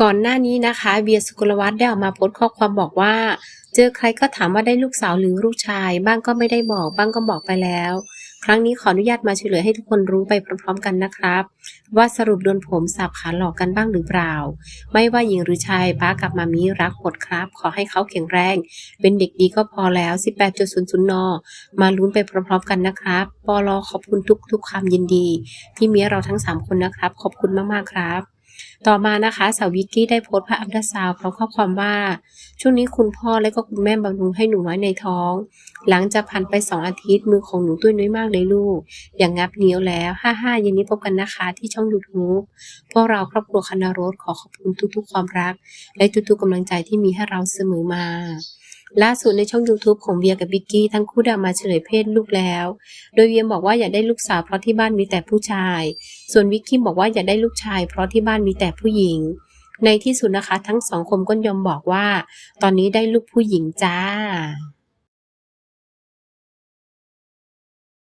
ก่อนหน้านี้นะคะเบียร์สุกลวัฒน์ได้ออกมาโพสต์ข้อความบอกว่า เจอใครก็ถามว่าได้ลูกสาวหรือลูกชาย บ้างก็ไม่ได้บอก บ้างก็บอกไปแล้ว ครั้งนี้ขออนุญาตมาเฉลยให้ทุกคนรู้ไปพร้อมๆกันนะครับ ว่าสรุปโดนผมสับขาหลอกกันบ้างหรือเปล่า ไม่ว่าหญิงหรือชายป้ากับมามีรักหมดครับ ขอให้เขาแข็งแรง เป็นเด็กดีก็พอแล้ว 18.00 น มาลุ้นไปพร้อมๆกันนะครับปอลอขอบคุณทุกๆความยินดี ที่มีเราทั้ง 3 คนนะครับ ขอบคุณมากๆครับ ต่อมานะคะสาววิกกี้ได้โพสต์ภาพอัลตราซาวพร้อมข้อความว่า ช่วงนี้คุณพ่อและก็คุณแม่บำรุงให้หนูไว้ในท้อง หลังจากผ่านไป 2 อาทิตย์มือของหนูตุ้ยน้อยมากเลยลูก อย่างงับเนิ้วแล้ว55เย็นนี้พบกันนะคะที่ช่อง YouTube พวกเราครอบครัวคณะรถขอขอบคุณทุกๆ ความรัก และทุกๆกำลังใจที่มีให้เราเสมอมา ล่าสุดในช่อง YouTube ของเวียกับบิกกี้ทั้งคู่ได้มาเฉลยเพศลูกแล้ว โดยเวียบอกว่าอยากได้ลูกสาวเพราะที่บ้านมีแต่ผู้ชาย ส่วนวิกกี้บอกว่าอยากได้ลูกชาย เพราะที่บ้านมีแต่ผู้หญิง ในที่สุดนะคะ ทั้งสองคนก็ยอมบอกว่า ตอนนี้ได้ลูกผู้หญิงจ้า